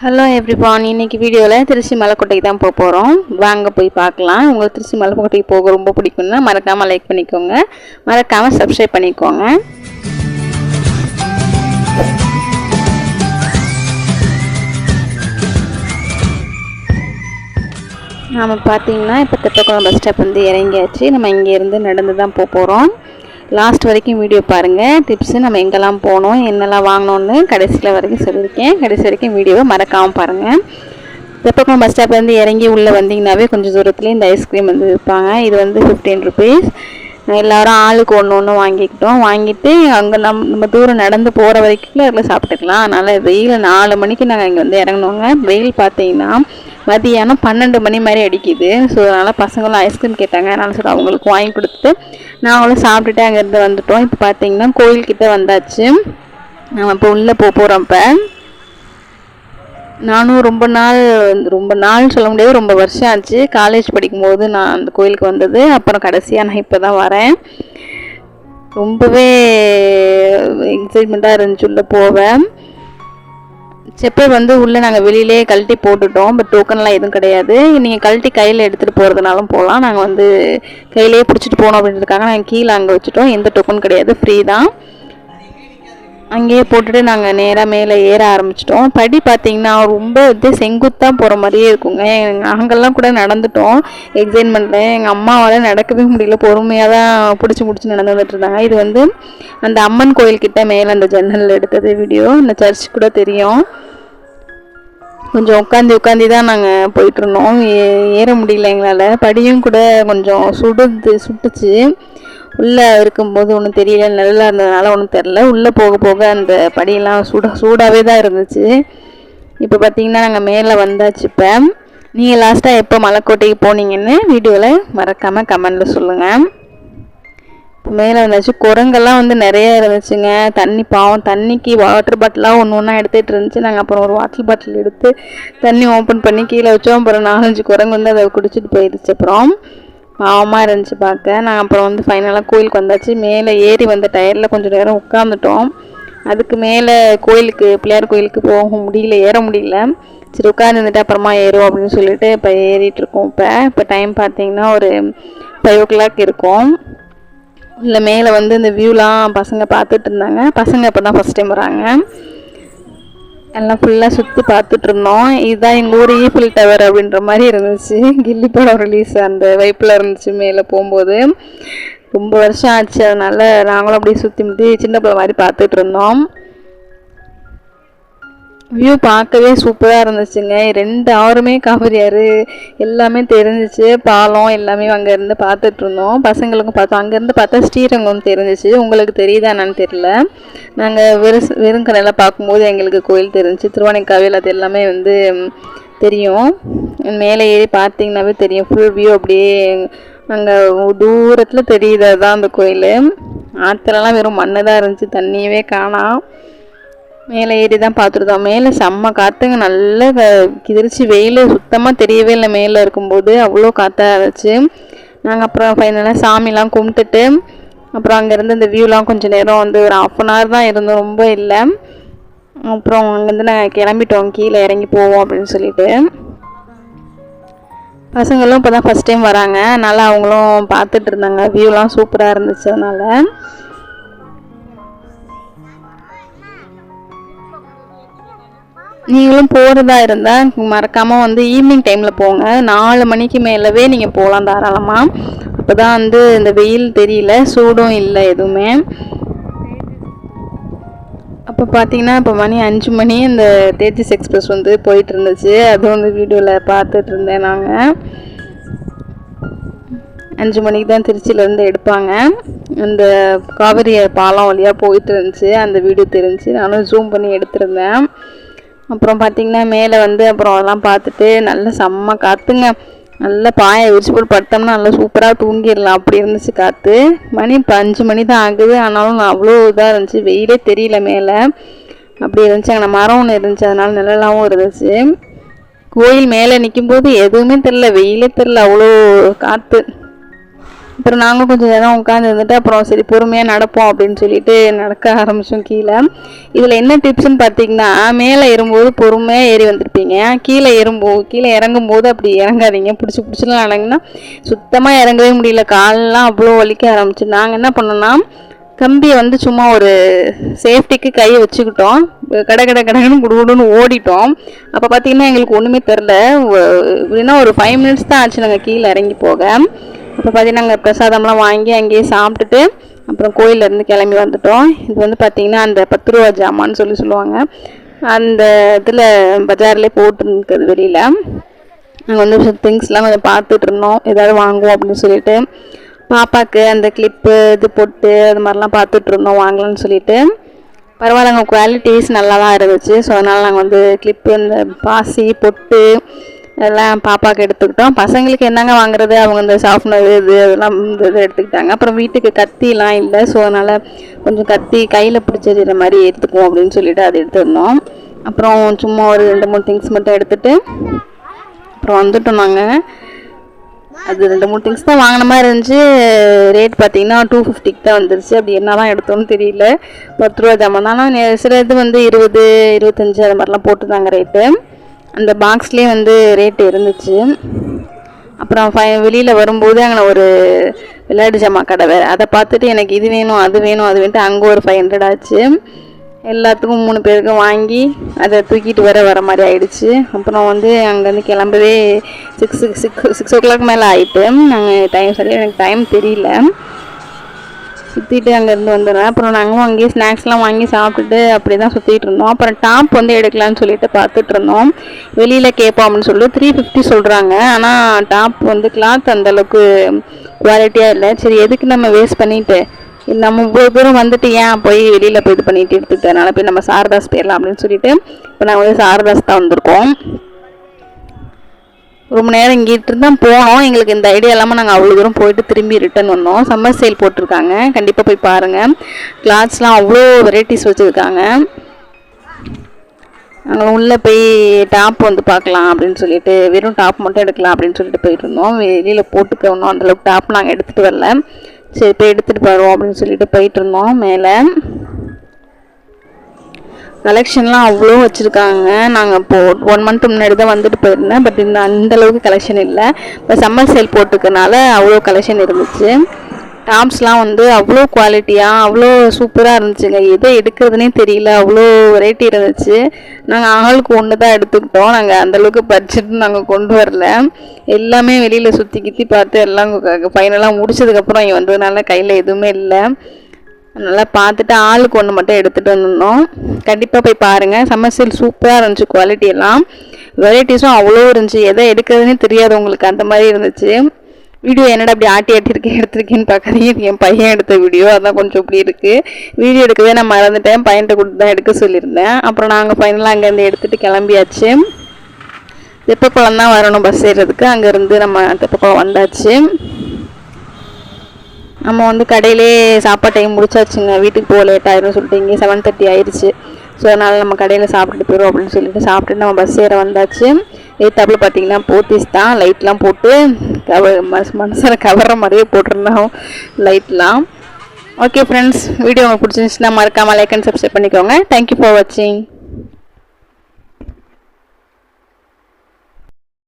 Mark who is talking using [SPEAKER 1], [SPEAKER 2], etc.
[SPEAKER 1] Hello everyone இன்றைக்கி வீடியோவில் திருச்சி மலைக்கோட்டைக்கு தான் போக போகிறோம் வாங்க போய் பார்க்கலாம். உங்களுக்கு திருச்சி மலைக்கோட்டைக்கு போக ரொம்ப பிடிக்கும்னா மறக்காமல் லைக் பண்ணிக்கோங்க. மறக்காமல் சப்ஸ்கிரைப் பண்ணிக்கோங்க. நாம் பார்த்தீங்கன்னா இப்போ திட்டக்குளம் பஸ் ஸ்டாப் வந்து இறங்கியாச்சு. நம்ம இங்கேருந்து நடந்து தான் போக போகிறோம் லாஸ்ட் வரைக்கும் வீடியோ பாருங்கள் டிப்ஸு நம்ம எங்கெல்லாம் போனோம் என்னெல்லாம் வாங்கினோன்னு கடைசியில் வரைக்கும் சொல்லியிருக்கேன். கடைசி வரைக்கும் வீடியோவை மறக்காமல் பாருங்கள் தெப்பக்குளம் பஸ் ஸ்டாப்லேருந்து இறங்கி உள்ளே வந்தீங்கன்னாவே கொஞ்சம் தூரத்துலேயே இந்த ஐஸ்கிரீம் வந்து விற்பாங்க. இது வந்து ஃபிஃப்டீன் ருபீஸ் எல்லாரும் ஆளுக்கு ஒன்று ஒன்று வாங்கிக்கிட்டோம். வாங்கிட்டு அங்கே நம் நம்ம தூரம் நடந்து போகிற வரைக்கும் அதில் சாப்பிட்டுக்கலாம். அதனால் வெயில் நாலு மணிக்கு நாங்கள் இங்கே வந்து இறங்கினோங்க. வெயில் பார்த்தீங்கன்னா மதியானம் பன்னெண்டு மணி மாதிரி அடிக்குது. ஸோ அதனால் பசங்களும் ஐஸ்கிரீம் கேட்டாங்க. அதனால் சொல்லி அவங்களுக்கு வாங்கி கொடுத்துட்டு நாங்களும் சாப்பிட்டுட்டு அங்கேருந்து வந்துட்டோம். இப்போ பார்த்தீங்கன்னா கோயில்கிட்ட வந்தாச்சு. நம்ம இப்போ உள்ளே போக போகிறோம் இப்போ. நானும் ரொம்ப நாள் ரொம்ப நாள் சொல்ல முடியாது ரொம்ப வருஷம் ஆச்சு. காலேஜ் படிக்கும்போது நான் அந்த கோயிலுக்கு வந்தது. அப்புறம் கடைசியாக நான் இப்போ தான் வரேன். ரொம்பவே எக்ஸைட்மெண்ட்டாக இருந்துச்சு உள்ளே போவேன் செப்பல் வந்து உள்ளே நாங்கள் வெளியிலே கழட்டி போட்டுட்டோம். பட் டோக்கன்லாம் எதுவும் கிடையாது. நீங்கள் கழட்டி கையில் எடுத்துகிட்டு போகிறதுனாலும் போகலாம் நாங்கள் வந்து கையிலே பிடிச்சிட்டு போகணும் அப்படின்றதுக்காக நாங்கள் கீழே அங்கே வச்சுட்டோம். எந்த டோக்கன் கிடையாது. ஃப்ரீ தான். அங்கேயே போட்டுட்டு நாங்கள் நேராக மேலே ஏற ஆரம்பிச்சிட்டோம். படி பார்த்தீங்கன்னா ரொம்ப இது செங்குத்தாக போகிற மாதிரியே இருக்குங்க. நாங்கள்லாம் கூட நடந்துட்டோம். எக்ஸைட்மெண்ட்டில் எங்கள் அம்மாவால் நடக்கவே முடியல. பொறுமையாக தான் பிடிச்சி பிடிச்சி நடந்து வந்துட்டுருந்தாங்க. இது வந்து அந்த அம்மன் கோயில்கிட்ட மேலே அந்த ஜன்னல் எடுத்தது வீடியோ அந்த சர்ச் கூட தெரியும். கொஞ்சம் உட்காந்து உட்காந்து தான் நாங்கள் போயிட்டுருந்தோம். ஏ ஏற முடியல எங்களால். படியும் கூட கொஞ்சம் சுடுது சுட்டுச்சு. உள்ளே இருக்கும்போது ஒன்றும் தெரியல நல்லா இருந்ததுனால ஒன்றும் தெரில உள்ளே போக போக அந்த படியெல்லாம் சூட சூடாகவே தான் இருந்துச்சு. இப்போ பார்த்தீங்கன்னா நாங்கள் மேலே வந்தாச்சு இப்போ. நீங்கள் லாஸ்ட்டாக எப்போ மலைக்கோட்டைக்கு போனீங்கன்னு வீடியோவில் மறக்காமல் கமெண்டில் சொல்லுங்கள் இப்போ மேலே வந்தாச்சு. குரங்கெல்லாம் வந்து நிறைய இருந்துச்சுங்க. தண்ணி பாவம் தண்ணிக்கு வாட்டர் பாட்டிலாக ஒன்று ஒன்றா எடுத்துகிட்டு இருந்துச்சு. நாங்கள் அப்புறம் ஒரு வாட்டர் பாட்டில் எடுத்து தண்ணி ஓப்பன் பண்ணி கீழே வச்சோம். அப்புறம் நாலஞ்சு குரங்கு வந்து அதை குடிச்சிட்டு போயிடுச்சு அப்புறம். பாவமாக இருந்துச்சு பார்க்க. நான் அப்புறம் வந்து ஃபைனலாக கோயிலுக்கு வந்தாச்சு. மேலே ஏறி வந்த டயரில் கொஞ்சம் நேரம் உட்காந்துட்டோம் அதுக்கு மேலே கோயிலுக்கு பிள்ளையார் கோயிலுக்கு போக முடியல ஏற முடியல. சரி உட்காந்துட்டு அப்புறமா ஏறும் அப்படின்னு சொல்லிட்டு இப்போ ஏறிட்டுருக்கோம் இப்போ. இப்போ டைம் பார்த்தீங்கன்னா ஒரு ஃபைவ் ஓ கிளாக் இருக்கும். இல்லை மேலே வந்து இந்த வியூலாம் பசங்க பார்த்துட்டு இருந்தாங்க. பசங்க இப்போ தான் ஃபஸ்ட் டைம் வராங்க. எல்லாம் ஃபுல்லாக சுற்றி பார்த்துட்டு இருந்தோம். இதுதான் எங்கள் ஊர் ஈஃபில் டவர் அப்படின்ற மாதிரி இருந்துச்சு. கில்லி படம் ரிலீஸ் அந்த வைப்பில் இருந்துச்சு மேலே போகும்போது. ரொம்ப வருஷம் ஆச்சு. அதனால் நாங்களும் அப்படியே சுற்றி முற்றி சின்ன பிள்ளை மாதிரி பார்த்துட்டு இருந்தோம். வியூ பார்க்கவே சூப்பராக இருந்துச்சுங்க. ரெண்டு ஆறுமே காவிரியாறு எல்லாமே தெரிஞ்சிச்சு. பாலம் எல்லாமே அங்கேருந்து பார்த்துட்டு இருந்தோம். பசங்களுக்கும் பார்த்தோம். அங்கேருந்து பார்த்தா ஸ்ரீரங்கம் தெரிஞ்சிச்சு. உங்களுக்கு தெரியுதா என்னன்னு தெரியல. நாங்கள் வெறும் வெறும் கடையில் பார்க்கும்போது எங்களுக்கு கோயில் தெரிஞ்சிச்சு. திருவானைக்காவில் அது எல்லாமே வந்து தெரியும். மேலே ஏறி பார்த்தீங்கன்னாவே தெரியும். ஃபுல் வியூ அப்படியே அங்கே தூரத்தில் தெரியுது. அதுதான் அந்த கோயில். ஆற்றுலலாம் வெறும் மண்ணு தான் இருந்துச்சு. தண்ணியவே காணாம். மேலே ஏறி தான் பார்த்துருந்தோம். மேலே செம்ம காற்றுங்க நல்ல கிதிரிச்சு வெயில். சுத்தமாக தெரியவே இல்லை மேலே இருக்கும்போது. அவ்வளோ காற்றாக இருந்துச்சு. நாங்கள் அப்புறம் ஃபைனலாக சாமிலாம் கும்பிட்டுட்டு அப்புறம் அங்கேருந்து அந்த வியூலாம் கொஞ்சம் நேரம் வந்து ஒரு ஆஃப் அன் ஹவர் தான் இருந்தோம். ரொம்ப இல்லை. அப்புறம் அங்கேருந்து நாங்கள் கிளம்பிட்டோம். கீழே இறங்கி போவோம் அப்படின்னு சொல்லிட்டு. பசங்களும் இப்போ தான் ஃபஸ்ட் டைம் வராங்க. அதனால் அவங்களும் பார்த்துட்டு இருந்தாங்க. வியூலாம் சூப்பராக இருந்துச்சு. அதனால் நீங்களும் போகிறதா இருந்தால் மறக்காமல் வந்து ஈவினிங் டைமில் போங்க. நாலு மணிக்கு மேலவே நீங்கள் போகலாம் தாராளமாக அப்போ தான் வந்து இந்த வெயில் தெரியல சூடும் இல்லை எதுவுமே. அப்போ பார்த்தீங்கன்னா இப்போ மணி அஞ்சு மணி இந்த தேஜஸ் எக்ஸ்பிரஸ் வந்து போயிட்டு இருந்துச்சு. அது வந்து வீடியோவில் பார்த்துட்டு இருந்தேன் நாங்கள் அஞ்சு மணிக்கு தான் திருச்சியிலேருந்து எடுப்பாங்க. அந்த காவிரி பாலம் வழியாக போயிட்டு இருந்துச்சு. அந்த வீடியோ தெரிஞ்சு. நானும் ஜூம் பண்ணி எடுத்திருந்தேன். அப்புறம் பார்த்திங்கன்னா மேலே வந்து அப்புறம் அதெல்லாம் பார்த்துட்டு நல்ல செம்ம காற்றுங்க நல்ல பாயை விரிச்சு போட்டு படுத்தோம்னா நல்லா சூப்பராக தூங்கிடலாம். அப்படி இருந்துச்சு காற்று மணி இப்போ அஞ்சு மணி தான் ஆகுது. ஆனாலும் அவ்வளோ இதாக இருந்துச்சு. வெயிலே தெரியல மேலே. அப்படி இருந்துச்சு. அங்கே மரம் ஒன்று இருந்துச்சு. அதனால நிழலாகவும் இருந்துச்சு. கோயில் மேலே நிற்கும்போது எதுவுமே தெரில வெயிலே தெரில அவ்வளோ காற்று அப்புறம் நாங்கள் கொஞ்சம் நேரம் உட்காந்து இருந்துட்டு அப்புறம் சரி பொறுமையாக நடப்போம் அப்படின்னு சொல்லிட்டு நடக்க ஆரம்பித்தோம் கீழே. இதில் என்ன டிப்ஸ்னு பார்த்தீங்கன்னா மேலே ஏறும்போது பொறுமையாக ஏறி வந்திருப்பீங்க. கீழே ஏறும்போது கீழே இறங்கும்போது அப்படி இறங்காதீங்க. பிடிச்சி பிடிச்சிலாம் இறங்குனா சுத்தமாக இறங்கவே முடியல. காலெலாம் அவ்வளோ வலிக்க ஆரம்பிச்சு நாங்கள் என்ன பண்ணோம்னா கம்பியை வந்து சும்மா ஒரு சேஃப்டிக்கு கையை வச்சுக்கிட்டோம். கடை கடை கடைன்னு குடுகுடுன்னு ஓடிட்டோம். அப்போ பார்த்தீங்கன்னா எங்களுக்கு ஒன்றுமே தெரில எப்படின்னா ஒரு ஃபைவ் மினிட்ஸ் தான் ஆச்சு நாங்கள் கீழே இறங்கி போக. அப்புறம் பார்த்தீங்கன்னா நாங்கள் பிரசாதம்லாம் வாங்கி அங்கேயே சாப்பிட்டுட்டு அப்புறம் கோயிலேருந்து கிளம்பி வந்துட்டோம். இது வந்து பார்த்திங்கன்னா அந்த பத்து ரூபா ஜாமான்னு சொல்லி சொல்லுவாங்க. அந்த இதில் பஜார்லேயே போட்டுருக்குது வெளியில். நாங்கள் வந்து திங்ஸ்லாம் கொஞ்சம் பார்த்துட்டு இருந்தோம். ஏதாவது வாங்குவோம் அப்படின்னு சொல்லிட்டு. பாப்பாவுக்கு அந்த கிளிப்பு இது பொட்டு அது மாதிரிலாம் பார்த்துட்டு இருந்தோம். வாங்கலாம்னு சொல்லிட்டு. பரவாயில்லங்க குவாலிட்டிஸ் நல்லா தான் இருந்துச்சு. ஸோ அதனால் நாங்கள் வந்து கிளிப்பு இந்த பாசி பொட்டு எல்லாம் பாப்பாவுக்கு எடுத்துக்கிட்டோம். பசங்களுக்கு என்னங்க வாங்குறது? அவங்க இந்த ஷார்ப்னர் இது அதெல்லாம் இந்த இது எடுத்துக்கிட்டாங்க. அப்புறம் வீட்டுக்கு கத்திலாம் இல்லை. ஸோ அதனால் கொஞ்சம் கத்தி கையில் பிடிச்சது இந்த மாதிரி எடுத்துக்குவோம் அப்படின்னு சொல்லிட்டு அதை எடுத்துருந்தோம் அப்புறம் சும்மா ஒரு ரெண்டு மூணு திங்ஸ் மட்டும் எடுத்துகிட்டு அப்புறம் வந்துட்டோம் நாங்கள் அது ரெண்டு மூணு திங்ஸ் தான் வாங்கின மாதிரி இருந்துச்சு. ரேட் பார்த்தீங்கன்னா டூ ஃபிஃப்டிக்கு தான் வந்துருச்சு. அப்படி என்ன தான் எடுத்தோம்னு தெரியல. பத்து ரூபா ஜாமான் ஆனால் சில இது வந்து இருபது இருபத்தஞ்சி அது மாதிரிலாம் போட்டுருந்தாங்க ரேட்டு அந்த பாக்ஸ்லேயே வந்து ரேட் இருந்துச்சு. அப்புறம் ஃபை வெளியில் வரும்போது அங்கே ஒரு விளையாட்டு ஜாமா கடை வேறு. அதை பார்த்துட்டு எனக்கு இது வேணும் அது வேணும் அது வேணுட்டு அங்கே ஒரு ஃபைவ் ஹண்ட்ரட் ஆச்சு. எல்லாத்துக்கும் மூணு பேருக்கும் வாங்கி அதை தூக்கிட்டு வர வர மாதிரி ஆயிடுச்சு. அப்புறம் வந்து அங்கேருந்து கிளம்பவே six six six o'clock மேலே ஆகிட்டு நாங்கள் டைம் சரியாக எனக்கு டைம் தெரியல. சுற்றிட்டு அங்கேருந்து வந்துடுறேன். அப்புறம் நாங்களும் அங்கேயே ஸ்நாக்ஸ்லாம் வாங்கி சாப்பிட்டுட்டு அப்படி தான் சுற்றிட்டு இருந்தோம். அப்புறம் டாப் வந்து எடுக்கலான்னு சொல்லிட்டு பார்த்துட்டு இருந்தோம். வெளியில் கேட்போம் அப்படின்னு சொல்லிட்டு த்ரீ ஃபிஃப்டி சொல்கிறாங்க ஆனால் டாப் வந்து கிளாத் அந்தளவுக்கு குவாலிட்டியாக இல்லை. சரி எதுக்கு நம்ம வேஸ்ட் பண்ணிவிட்டு நம்ம இவ்வளோ தூரம் வந்துட்டு ஏன் போய் வெளியில் போய் இது பண்ணிட்டு எடுத்துக்கிட்டு அதனால் போய் நம்ம சாரதாஸ் போயிடலாம் அப்படின்னு சொல்லிட்டு இப்போ நாங்கள் வந்து சாரதாஸ் தான் வந்திருக்கோம். ரொம்ப நேரம் இங்கிட்டு தான் போனோம். எங்களுக்கு இந்த ஐடியா இல்லாமல் நாங்கள் அவ்வளோ தூரம் போயிட்டு திரும்பி ரிட்டன் வந்தோம். சம்மர் சேல் போட்டிருக்காங்க. கண்டிப்பாக போய் பாருங்கள் கிளாத்ஸ்லாம் அவ்வளோ வெரைட்டிஸ் வச்சுருக்காங்க. நாங்கள் உள்ளே போய் டாப் வந்து பார்க்கலாம் அப்படின்னு சொல்லிட்டு வெறும் டாப் மட்டும் எடுக்கலாம் அப்படின்னு சொல்லிட்டு போயிட்டு இருந்தோம் வெளியில் போட்டுக்க ஒன்றும் அந்தளவுக்கு டாப் நாங்கள் எடுத்துகிட்டு வரல. சரி போய் எடுத்துகிட்டு போகிறோம் அப்படின்னு சொல்லிட்டு போயிட்டு இருந்தோம் மேலே. கலெக்ஷன்லாம் அவ்வளோ வச்சுருக்காங்க. நாங்கள் இப்போ ஒன் மந்த் முன்னாடி தான் வந்துட்டு போயிருந்தேன். பட் இந்த அந்தளவுக்கு கலெக்ஷன் இல்லை. இப்போ சம்மர் சேல் போட்டிருக்கனால அவ்வளோ கலெக்ஷன் இருந்துச்சு. டாப்ஸ்லாம் வந்து அவ்வளோ குவாலிட்டியாக அவ்வளோ சூப்பராக இருந்துச்சுங்க. எதை எடுக்கிறதுனே தெரியல. அவ்வளோ வெரைட்டி இருந்துச்சு. நாங்கள் ஆளுக்கு ஒன்று தான் எடுத்துக்கிட்டோம் நாங்கள் அந்தளவுக்கு பட்ஜெட் நாங்கள் கொண்டு வரல. எல்லாமே வெளியில் சுற்றி கித்தி பார்த்து எல்லாம் ஃபைனலாக முடிச்சதுக்கப்புறம் இங்கே வந்ததுனால கையில் எதுவுமே இல்லை. நல்லா பார்த்துட்டு ஆளுக்கு ஒன்று மட்டும் எடுத்துகிட்டு வந்துடணும். கண்டிப்பாக போய் பாருங்கள் சம்மர் சூப்பராக இருந்துச்சு குவாலிட்டி எல்லாம். வெரைட்டிஸும் அவ்வளோ இருந்துச்சு. எதை எடுக்கிறதுனே தெரியாது உங்களுக்கு. அந்த மாதிரி இருந்துச்சு. வீடியோ என்னடா அப்படி ஆட்டி ஆட்டியிருக்கேன் எடுத்திருக்கேன்னு பார்க்காதீங்க. இது என் பையன் எடுத்த வீடியோ அதான் கொஞ்சம் இப்படி இருக்குது வீடியோ எடுக்கவே நான் மறந்துட்டேன். பையன்கிட்ட கொடுத்து தான் எடுக்க சொல்லியிருந்தேன். அப்புறம் நாங்கள் ஃபைனலாக அங்கேருந்து எடுத்துகிட்டு கிளம்பியாச்சு. தெப்பக்குளம் தான் வரணும் பஸ் ஏறுறதுக்கு. அங்கேருந்து நம்ம தெப்பக்குளம் வந்தாச்சு. நம்ம வந்து கடையிலே சாப்பாடு டைம் முடிச்சாச்சுங்க. வீட்டுக்கு போக லேட் ஆயிரும் சொல்லிட்டு இங்கே செவன் தேர்ட்டி ஆயிடுச்சு ஸோ அதனால் நம்ம கடையில் சாப்பிட்டுட்டு போயிடும் அப்படின்னு சொல்லிட்டு சாப்பிட்டுட்டு நம்ம பஸ் ஏற வந்தாச்சு. ஏத்தாப்பில் பார்த்தீங்கன்னா போத்தீஸ் தான் லைட்லாம் போட்டு கவ மனசு மனசில் கவர்ற மாதிரியே போட்டிருந்தோம் லைட்லாம் ஓகே ஃப்ரெண்ட்ஸ் வீடியோ உங்களுக்கு பிடிச்சிருந்துச்சுன்னா மறக்காமல் லைக் அண்ட் சப்ஸ்கிரைப் பண்ணிக்கோங்க. தேங்க்யூ ஃபார் வாட்சிங்